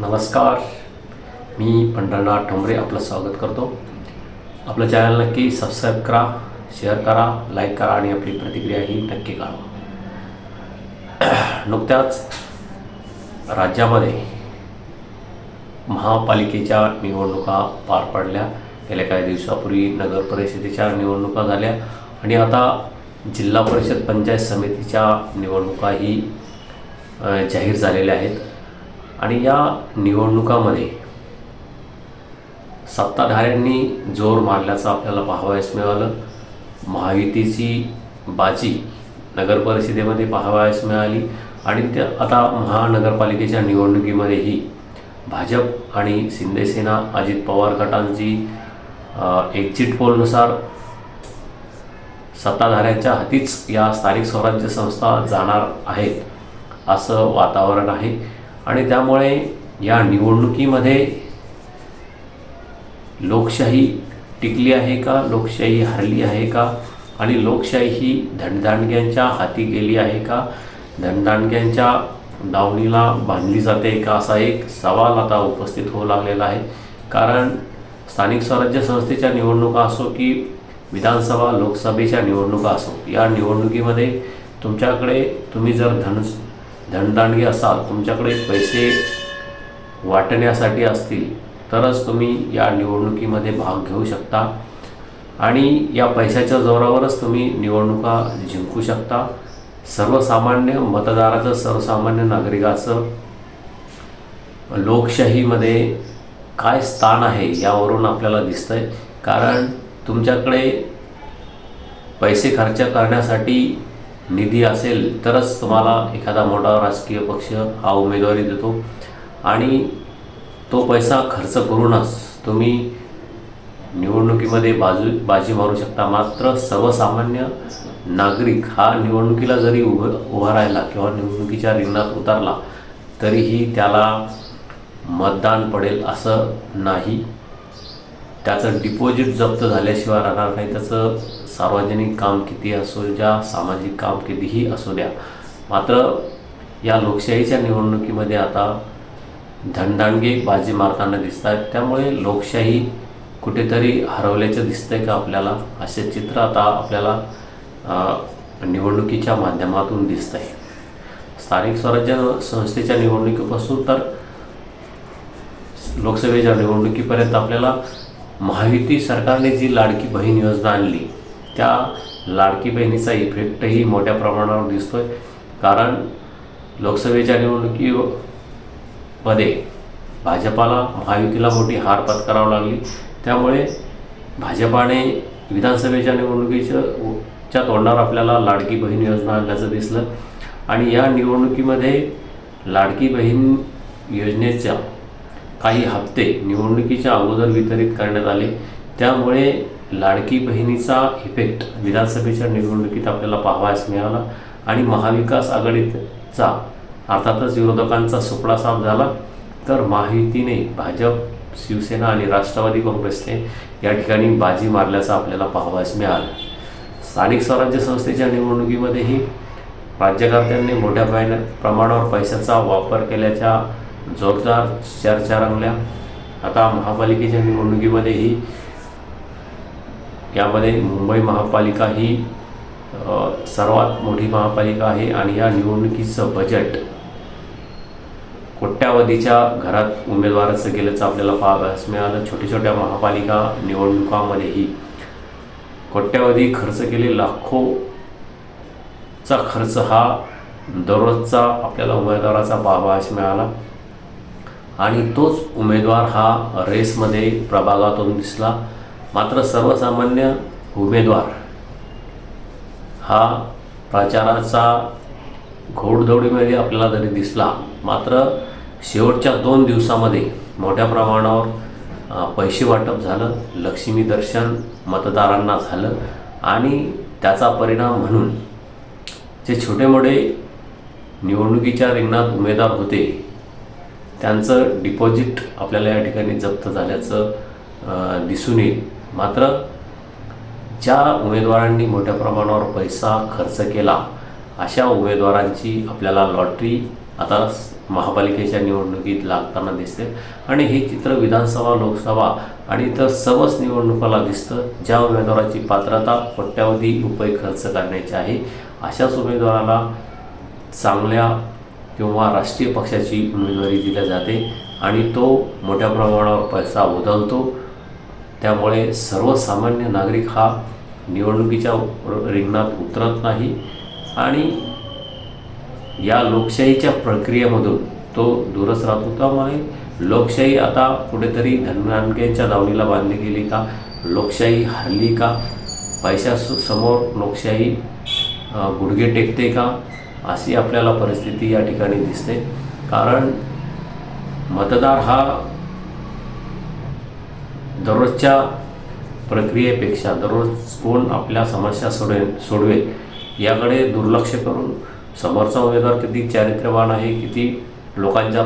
नमस्कार. मी पंढरनाथ ठोंबरे आपलं स्वागत करतो. आपलं चॅनल नक्की सबस्क्राईब करा शेअर करा लाईक करा आणि आपली प्रतिक्रिया ही नक्की काढा. नुकत्याच राज्यामध्ये महापालिकेच्या निवडणुका पार पडल्या. गेल्या काही दिवसापूर्वी नगर परिषदेच्या निवडणुका झाल्या आणि आता जिल्हा परिषद पंचायत समितीच्या निवडणुकाही जाहीर झालेल्या आहेत. आणि या निवडणुकामध्ये सत्ताधाऱ्यांनी जोर मारल्याचं आपल्याला पाहावयास मिळालं. महायुतीची बाजी नगर परिषदेमध्ये पाहावयास मिळाली. आणि त्या आता महानगरपालिकेच्या निवडणुकीमध्येही भाजप आणि शिंदेसेना अजित पवार गटांची एक्झिट पोलनुसार सत्ताधाऱ्यांच्या हातीच या स्थानिक स्वराज्य संस्था जाणार आहेत असं वातावरण आहे. आणि त्यामुळे या निवडणुकीमध्ये लोकशाही टिकली आहे का? लोकशाही हरली आहे का? आणि लोकशाही ही धनदांडग्यांच्या हाती गेली आहे का? धनदांडग्यांच्या दावणीला बांधली जाते का? असा एक सवाल आता उपस्थित होऊ लागलेला आहे. कारण स्थानिक स्वराज्य संस्थेच्या निवडणुका असो की विधानसभा लोकसभेच्या निवडणुका असो या निवडणुकीमध्ये तुमच्याकडे तुम्ही जर धन धनदांडगे असाल तुमच्याकडे पैसे वाटण्यासाठी असतील तरच तुम्ही या निवडणुकीमध्ये भाग घेऊ शकता. आणि या पैशाच्या जोरावरच तुम्ही निवडणुका जिंकू शकता. सर्वसामान्य मतदाराचं सर्वसामान्य नागरिकाचं लोकशाहीमध्ये काय स्थान आहे यावरून आपल्याला दिसतं आहे कारण तुमच्याकडे पैसे खर्च करण्यासाठी निधी असेल तरच तुम्हाला एखादा मोठा राजकीय पक्ष हा उमेदवारी देतो. आणि तो पैसा खर्च करूनच तुम्ही निवडणुकीमध्ये बाजू बाजी मारू शकता. मात्र सर्वसामान्य नागरिक हा निवडणुकीला जरी उभ उभा राहिला किंवा निवडणुकीच्या रिंगणात उतरला तरीही त्याला मतदान पडेल असं नाही. त्याचं डिपॉझिट जप्त झाल्याशिवाय राहणार नाही. त्याचं सार्वजनिक काम किती असो द्या सामाजिक काम कितीही असू द्या. मात्र या लोकशाहीच्या निवडणुकीमध्ये आता धनदांडगे बाजी मारताना दिसत आहेत त्यामुळे लोकशाही कुठेतरी हरवल्याचं दिसतंय का आपल्याला? असे चित्र आता आपल्याला निवडणुकीच्या माध्यमातून दिसत आहे स्थानिक स्वराज्य संस्थेच्या निवडणुकीपासून तर लोकसभेच्या निवडणुकीपर्यंत आपल्याला महायुती सरकारने जी लाडकी बहीण योजना आणली त्या लाडकी बहिणीचा इफेक्टही मोठ्या प्रमाणावर दिसतोय. कारण लोकसभेच्या निवडणुकीमध्ये भाजपाला महायुतीला मोठी हार पत्करावी लागली. त्यामुळे भाजपाने विधानसभेच्या निवडणुकीच्या च्या तोंडावर आपल्याला लाडकी बहीण योजना आणल्याचं दिसलं. आणि या निवडणुकीमध्ये लाडकी बहीण योजनेच्या काही हप्ते निवडणुकीच्या अगोदर वितरित करण्यात आले. त्यामुळे लाडकी बहिणीचा इफेक्ट विधानसभेच्या निवडणुकीत आपल्याला पाहावयास मिळाला आणि महाविकास आघाडीचा अर्थातच विरोधकांचा सुपडा साफ झाला. तर महायुतीने भाजप शिवसेना आणि राष्ट्रवादी काँग्रेसने या ठिकाणी बाजी मारल्याचं आपल्याला पाहावयास मिळालं. स्थानिक स्वराज्य संस्थेच्या निवडणुकीमध्येही राज्यकर्त्यांनी मोठ्या प्रमाणावर पैशाचा वापर केल्याच्या जोरदार चर्चा रंगल्या. आता महापालिकेच्या निवडणुकीमध्येही यामध्ये मुंबई महापालिका ही सर्वात मोठी महापालिका आहे आणि या निवडणुकीचं बजेट कोट्यावधीच्या घरात उमेदवाराचं गेल्याचं आपल्याला पाहावयास मिळालं. छोट्या छोट्या महापालिका निवडणुकामध्येही कोट्यावधी खर्च केले. लाखोचा खर्च हा दररोजचा आपल्याला उमेदवाराचा पाहावयास मिळाला. आणि तोच उमेदवार हा रेसमध्ये प्रभागातून दिसला. मात्र सर्वसामान्य उमेदवार हा प्रचाराचा घोडदौडीमध्ये आपल्याला जरी दिसला. मात्र शेवटच्या दोन दिवसामध्ये मोठ्या प्रमाणावर पैसे वाटप झालं लक्ष्मी दर्शन मतदारांना झालं आणि त्याचा परिणाम म्हणून जे छोटे मोठे निवडणुकीच्या रिंगणात उमेदवार होते त्यांचं डिपॉझिट आपल्याला या ठिकाणी जप्त झाल्याचं दिसून येईल. मात्र ज्या उमेदवारांनी मोठ्या प्रमाणावर पैसा खर्च केला अशा उमेदवारांची आपल्याला लॉटरी आता महापालिकेच्या निवडणुकीत लागताना दिसते. आणि हे चित्र विधानसभा लोकसभा आणि इतर सर्वच निवडणुकाला दिसतं. ज्या उमेदवाराची पात्रता कोट्यावधी रुपये खर्च करण्याची आहे अशाच उमेदवाराला चांगल्या किंवा राष्ट्रीय पक्षाची उमेदवारी दिली जाते आणि तो मोठ्या प्रमाणावर पैसा उधळतो. त्यामुळे सर्वसामान्य नागरिक हा निवडणुकीच्या रिंगणात उतरत नाही आणि या लोकशाहीच्या प्रक्रियेमधून तो दूरच राहतो. त्यामुळे लोकशाही आता कुठेतरी धननानक्यांच्या दावणीला बांधली गेली का? लोकशाही हरली का? पैशा समोर लोकशाही गुडघे टेकते का? अशी आपल्याला परिस्थिती या ठिकाणी दिसते. कारण मतदार हा दररोजच्या प्रक्रियेपेक्षा दररोज कोण आपल्या समस्या सोडेल सोडवेल याकडे दुर्लक्ष करून समोरचा उमेदवार किती चारित्र्यवान आहे किती लोकांचा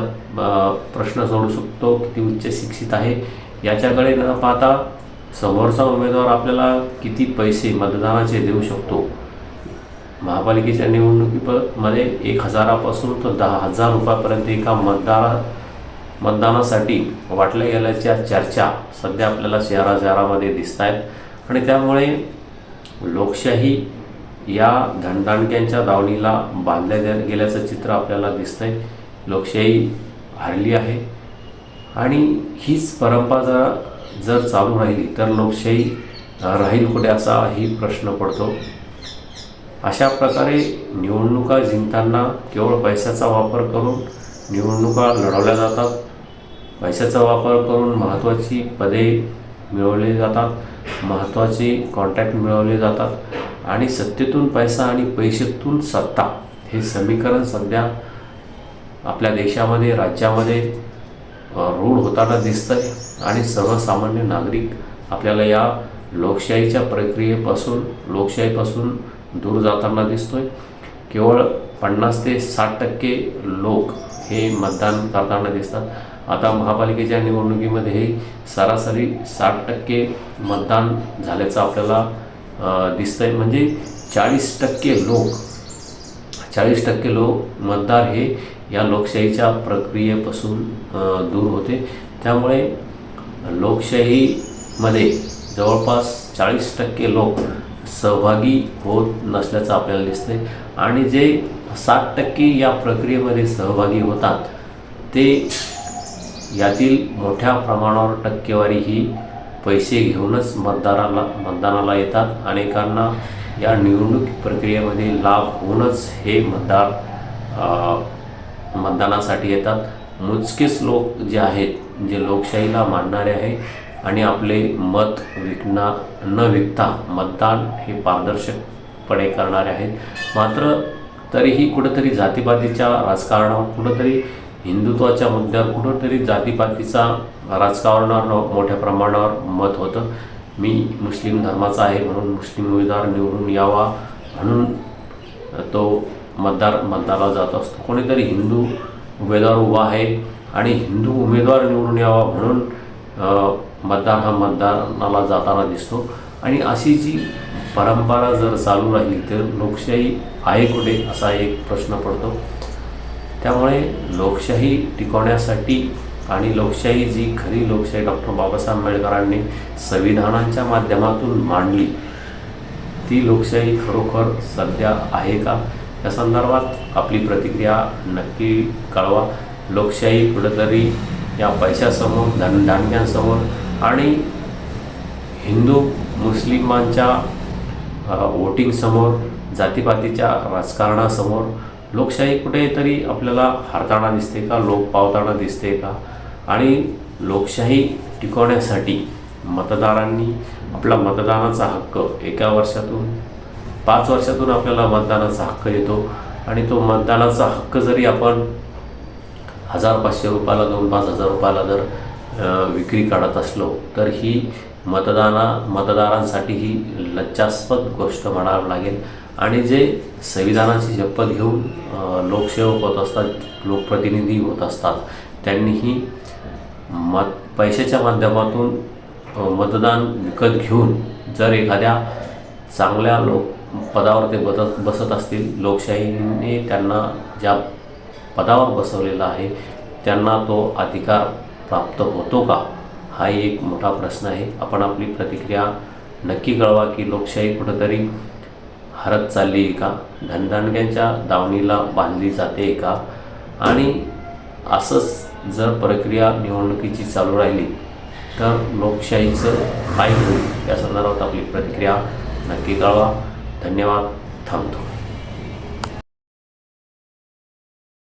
प्रश्न सोडू शकतो किती उच्च शिक्षित आहे याच्याकडे न पाहता समोरचा उमेदवार आपल्याला किती पैसे मतदानाचे देऊ शकतो? महापालिकेच्या निवडणुकीमध्ये एक हजारापासून तर दहा हजार रुपयापर्यंत एका मतदारा मतदानासाठी वाटल्या गेल्याच्या चर्चा सध्या आपल्याला शहरा शहरामध्ये दिसत आहेत आणि त्यामुळे लोकशाही या धनदाणक्यांच्या दावणीला बांधल्या गेल्याचं चित्र आपल्याला दिसतंय. लोकशाही हरली आहे. आणि हीच परंपरा जर जर चालू राहिली तर लोकशाही राहील कुठे असा ही प्रश्न पडतो. अशा प्रकारे निवडणुका जिंकताना केवळ पैशाचा वापर करून निवडणुका लढवल्या जातात. पैशाचा वापर करून महत्त्वाची पदे मिळवली जातात महत्त्वाचे कॉन्टॅक्ट मिळवले जातात आणि सत्तेतून पैसा आणि पैशातून सत्ता हे समीकरण सध्या आपल्या देशामध्ये राज्यामध्ये रूढ होताना दिसतंय आणि सर्वसामान्य नागरिक आपल्याला या लोकशाहीच्या प्रक्रियेपासून लोकशाहीपासून दूर जाताना दिसतोय. केवळ पन्नास ते साठ टक्के लोक हे मतदान करताना दिसतात. आता महापालिकेच्या निवडणुकीमध्ये हे सरासरी साठ टक्के मतदान झाल्याचं आपल्याला दिसतंय. म्हणजे चाळीस टक्के लोक चाळीस टक्के लोक मतदार हे या लोकशाहीच्या प्रक्रियेपासून दूर होते. त्यामुळे लोकशाहीमध्ये जवळपास चाळीस टक्के लोक सहभागी होत नसल्याचं आपल्याला दिसते आणि जे साठ टक्के या प्रक्रियेमध्ये सहभागी होतात ते यातील मोठ्या प्रमाणावर टक्केवारी ही पैसे घेऊनच मतदाराला मतदानाला येतात. अनेकांना या निवडणूक प्रक्रियेमध्ये लाभ होऊनच हे मतदार मतदानासाठी येतात. मोजकेच लोक जे आहेत जे लोकशाहीला मानणारे आहे आणि आपले मत विकणा न विकता मतदान हे पारदर्शकपणे करणारे आहेत. मात्र तरीही कुठंतरी जातीपातीच्या राजकारणावर कुठंतरी हिंदुत्वाच्या मुद्द्यावर कुठंतरी जातीपातीचा राजकारणावर मोठ्या प्रमाणावर मत होतं. मी मुस्लिम धर्माचा आहे म्हणून मुस्लिम उमेदवार निवडून यावा म्हणून तो मतदार मतदाराला जात असतो. कोणीतरी हिंदू उमेदवार उभा आहे आणि हिंदू उमेदवार निवडून यावा म्हणून मतदार हा मतदानाला जाताना दिसतो. आणि अशी जी परंपरा जर चालू राहिली तर लोकशाही आहे कुठे असा एक प्रश्न पडतो. त्यामुळे लोकशाही टिकवण्यासाठी आणि लोकशाही जी खरी लोकशाही डॉक्टर बाबासाहेब आंबेडकरांनी संविधानांच्या माध्यमातून मांडली ती लोकशाही खरोखर सध्या आहे का? या संदर्भात आपली प्रतिक्रिया नक्की कळवा. लोकशाही कुठंतरी या पैशासमोर धन धान्यांसमोर आणि हिंदू मुस्लिमांच्या वोटिंगसमोर जातीपातीच्या राजकारणासमोर लोकशाही कुठेतरी आपल्याला हारताना दिसते का लोक पावताना दिसते का? आणि लोकशाही टिकवण्यासाठी मतदारांनी आपला मतदानाचा हक्क एका वर्षातून पाच वर्षातून आपल्याला मतदानाचा हक्क येतो. आणि तो मतदानाचा हक्क जरी आपण हजार पाचशे रुपयाला दोन पाच हजार रुपयाला जर विक्री काढत असलो तर ही मतदाना मतदारांसाठी ही लज्जास्पद गोष्ट म्हणावं लागेल. आणि जे संविधानाची शपथ घेऊन लोकसेवक होत असतात लोकप्रतिनिधी होत असतात त्यांनीही मत पैशाच्या माध्यमातून मतदान विकत घेऊन जर एखाद्या चांगल्या लोक पदावर ते बसत बसत असतील लोकशाहीने त्यांना ज्या पदावर बसवलेला आहे. त्यांना तो अधिकार प्राप्त होतो का? हा एक मोठा प्रश्न आहे. आपण आपली प्रतिक्रिया नक्की कळवा की लोकशाही कुठंतरी हरत चालली आहे का? धनदानग्यांच्या दावणीला बांधली जाते का? आणि असंच जर प्रक्रिया निवडणुकीची चालू राहिली तर लोकशाहीचं काय होईल? या संदर्भात आपली प्रतिक्रिया नक्की कळवा. धन्यवाद. थांबतो.